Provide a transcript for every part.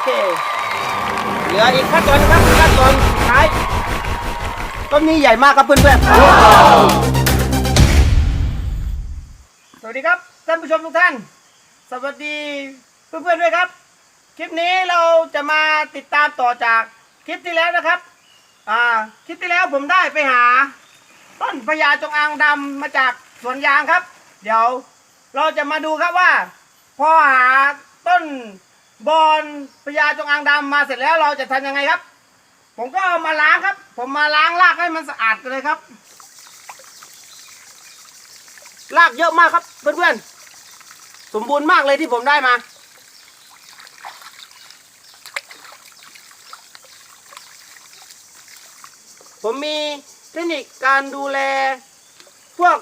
อเคเหลืออีกขั้นตอนนะครับขั้นตอนสุดท้ายต้นนี้ใหญ่มากครับเพื่อนๆสวัสดีครับท่านผู้ชมทุกท่าน สวัสดีเพื่อนๆด้วยครับ คลิปนี้เราจะมาติดตามต่อจากคลิปที่แล้วนะครับอ่าคลิปที่แล้วผมได้ไปหา ต้นพญาจงอางดำมาจากสวนยางครับ เดี๋ยวเราจะมาดูครับว่า พอหาต้น บอนพญาจงอางดำมาเสร็จแล้วเราจะทำยังไงครับ ผมก็เอามาล้างครับ ผมมาล้างรากให้มันสะอาดกันเลยครับรากเยอะมากครับเพื่อนๆสมบูรณ์มากเลยที่ผมได้มา ผมมีเทคนิคการดูแล พวก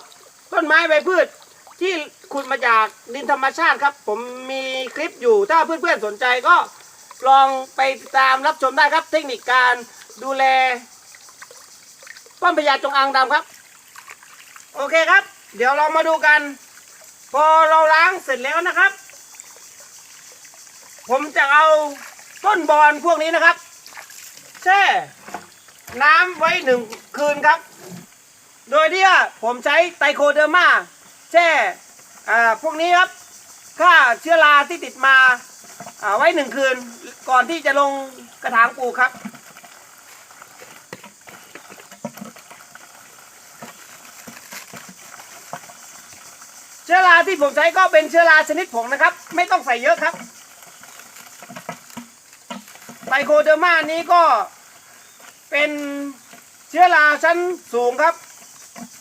ต้นไม้ใบพืชที่ ขุดมาจากดินธรรมชาติครับ ผมมีคลิปอยู่ถ้าเพื่อนๆสนใจก็ลองไปตามรับชมได้ครับ เทคนิคการดูแลต้นพญาจงอางดำครับ โอเคครับ เดี๋ยวเรามาดูกัน พอเราล้างเสร็จแล้วนะครับ ผมจะเอาต้นบอนพวกนี้นะครับแช่น้ำไว้หนึ่งคืนครับ โดยที่ผมใช้ไตโคเดอร์มาแช่ อ่าพวกนี้ครับฆ่าเชื้อราที่ติดมาอ่าไว้หนึ่งคืนก่อนที่จะลงกระถางปลูกครับ เชื้อราที่ผมใช้ก็เป็นเชื้อราชนิดผงนะครับ ไม่ต้องใส่เยอะครับไตโคเดอร์มานี้ก็เป็นเชื้อราชั้นสูงครับ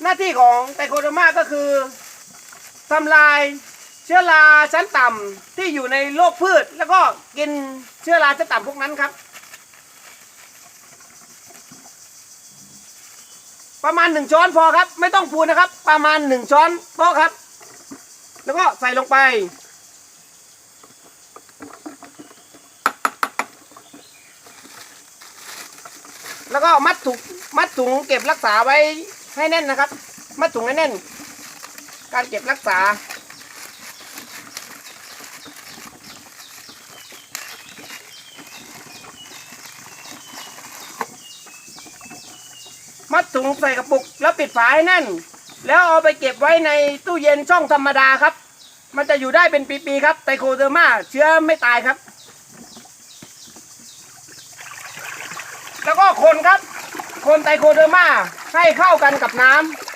หน้าที่ของไตโคเดอร์มาก็คือ ทำลายเชื้อราชั้นต่ำที่อยู่ในโลกพืช แล้วก็กินเชื้อราชั้นต่ำพวกนั้นครับ ประมาณหนึ่งช้อนพอครับ ไม่ต้องพูนนะครับ ประมาณหนึ่งช้อนโต๊ะครับ แล้วก็ใส่ลงไปแล้วก็มัดถุงมัดถุงเก็บรักษาไว้ให้แน่นนะครับ มัดถุงให้แน่น การเก็บรักษา มัดถุงใส่กระปุกแล้วปิดฝาให้แน่น แล้วเอาไปเก็บไว้ในตู้เย็นช่องธรรมดาครับ มันจะอยู่ได้เป็นปีๆครับไตโคเดอร์มาเชื้อไม่ตายครับ แล้วก็คนครับ คนไตโคเดอร์มาให้เข้ากันกับน้ำ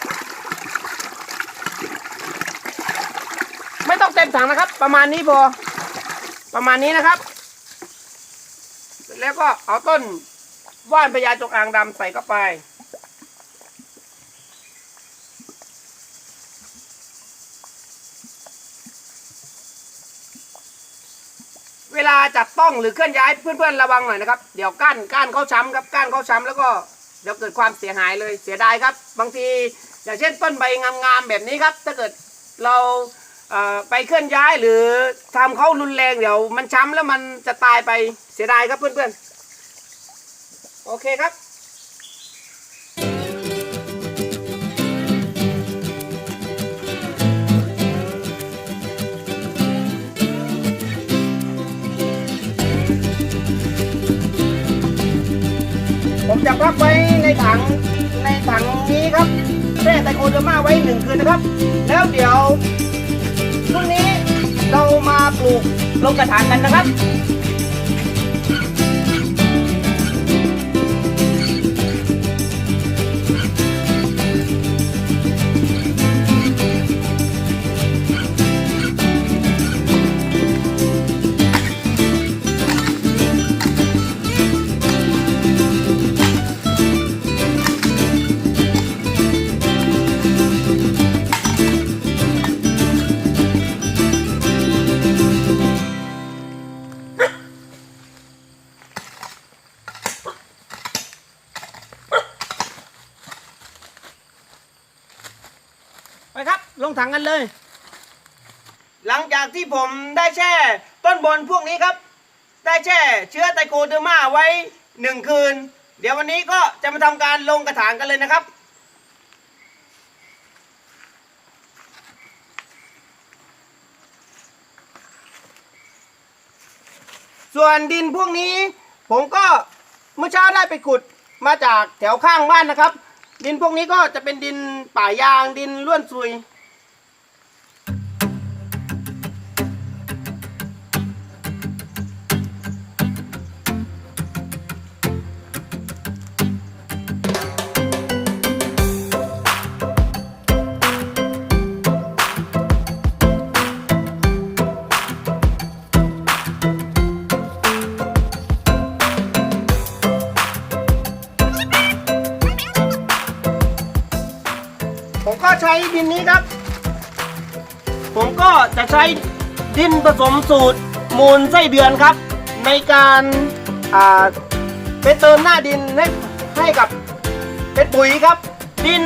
ไม่ต้องเต็มถังนะครับ ประมาณนี้พอ ประมาณนี้นะครับ แล้วก็เอาต้นว่านพญาจงอางดำใส่เข้าไป เวลาจับต้องหรือเคลื่อนย้ายเพื่อนๆระวังหน่อยนะครับ เดี๋ยวก้านก้านเขาช้ำครับ ก้านเขาช้ำแล้วก็เดี๋ยวเกิดความเสียหายเลยเสียดายครับ บางทีอย่างเช่นต้นใบงามๆแบบนี้ครับ ถ้าเกิดเรา ไปเคลื่อนย้ายหรือทำเขารุนแรงเดี๋ยว มันช้ำแล้วมันจะตายไปเสียดายครับเพื่อนๆ โอเคครับผมจะพักไว้ในถังในถังนี้ครับแช่ไตโคเดอร์มาไว้หนึ่งคืนนะครับ แล้วเดี๋ยว เรามาปลูกลงกระถางกันนะครับ ลงถังกันเลย หลังจากที่ผมได้แช่ต้นบนพวกนี้ครับ ได้แช่เชื้อไตโคเดอร์มาไว้หนึ่งคืน เดี๋ยววันนี้ก็จะมาทำการลงกระถางกันเลยนะครับส่วนดินพวกนี้ผมก็เมื่อเช้าได้ไปขุดมาจากแถวข้างบ้านนะครับ ดินพวกนี้ก็จะเป็นดินป่ายางดินล้วนซุย ช้ดินนี้ครับ ผมก็จะใช้ดินผสมสูตรมูลไส้เดือนครับ ในการไปเติมหน้าดินให้ให้กับเป็นปุ๋ยครับ ดิน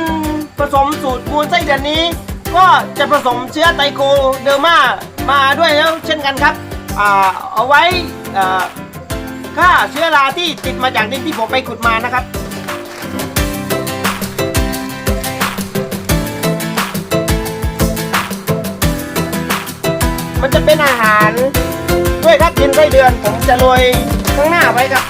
ผสมสูตรมูลไส้เดือนนี้ ก็จะผสมเชื้อไตโคเดอร์มามาด้วยแล้วเช่นกันครับอเอาไว้ฆ่าเชื้อราที่ติดมาจากดินที่ผมไปขุดมานะครับ อาหาร ด้วยครับดินไส้เดือนผมจะโรยข้างหน้าไว้ครับ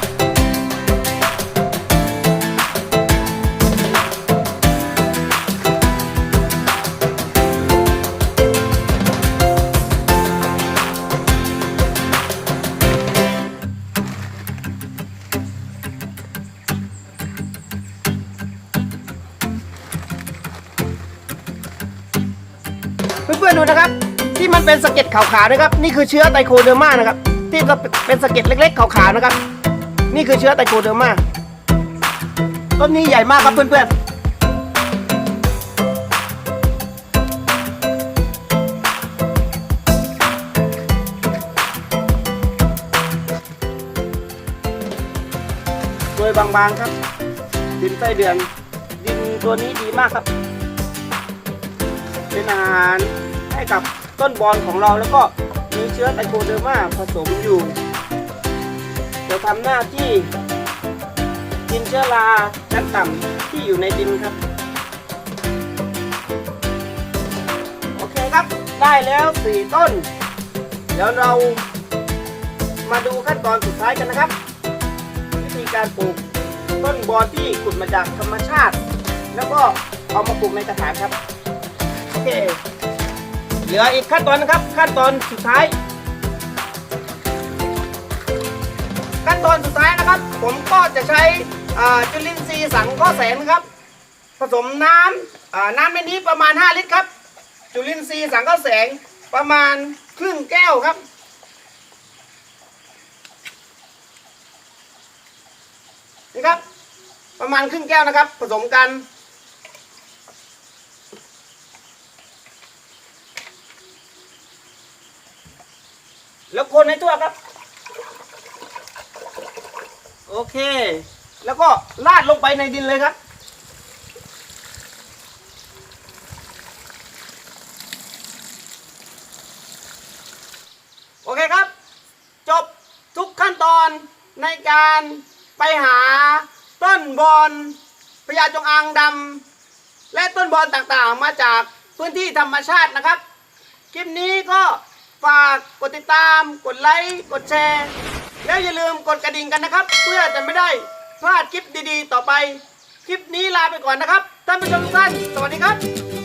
เป็นสะเก็ดขาวๆนะครับ นี่คือเชื้อไตโคเดอร์มานะครับ ที่ก็เป็นสะเก็ดเล็กๆขาวๆนะครับ นี่คือเชื้อไตโคเดอร์มาต้นนี้ใหญ่มากครับเพื่อนๆโดยบางๆครับ ดินไส้เดือน ดินตัวนี้ดีมากครับ เป็นอาหารให้กับ ต้นบอลของเราแล้วก็มีเชื้อไตโคเดอร์มาผสมอยู่ จะทำหน้าที่กินเชื้อราชั้นต่ำที่อยู่ในดินครับ โอเคครับได้แล้ว 4 ต้น เดี๋ยวเรามาดูขั้นตอนสุดท้ายกันนะครับ วิธีการปลูกต้นบอลที่ขุดมาจากธรรมชาติ แล้วก็เอามาปลูกในกระถางครับ โอเค เหลืออีกขั้นตอนนะครับ ขั้นตอนสุดท้าย ขั้นตอนสุดท้ายนะครับ ผมก็จะใช้จุลินทรีย์สังเคราะห์แสงนครับ ผสมน้ำน้ำในนี้ประมาณ 5 ลิตรครับ จุลินทรีย์สังเคราะห์แสงประมาณครึ่งแก้วครับนี่ครับ ประมาณครึ่งแก้วนะครับ ผสมกัน แล้วคนให้ทั่วครับ โอเค แล้วก็ลาดลงไปในดินเลยครับ โอเคครับ จบทุกขั้นตอนในการไปหาต้นบอนพญาจงอางดำและต้นบอนต่างๆ มาจากพื้นที่ธรรมชาตินะครับ คลิปนี้ก็ฝากกดติดตาม กดไลค์ กดแชร์ แล้วอย่าลืมกดกระดิ่งกันนะครับ เพื่อจะไม่ได้พลาดคลิปดีๆ ต่อไป คลิปนี้ลาไปก่อนนะครับท่านผู้ชมทุกท่านสวัสดีครับ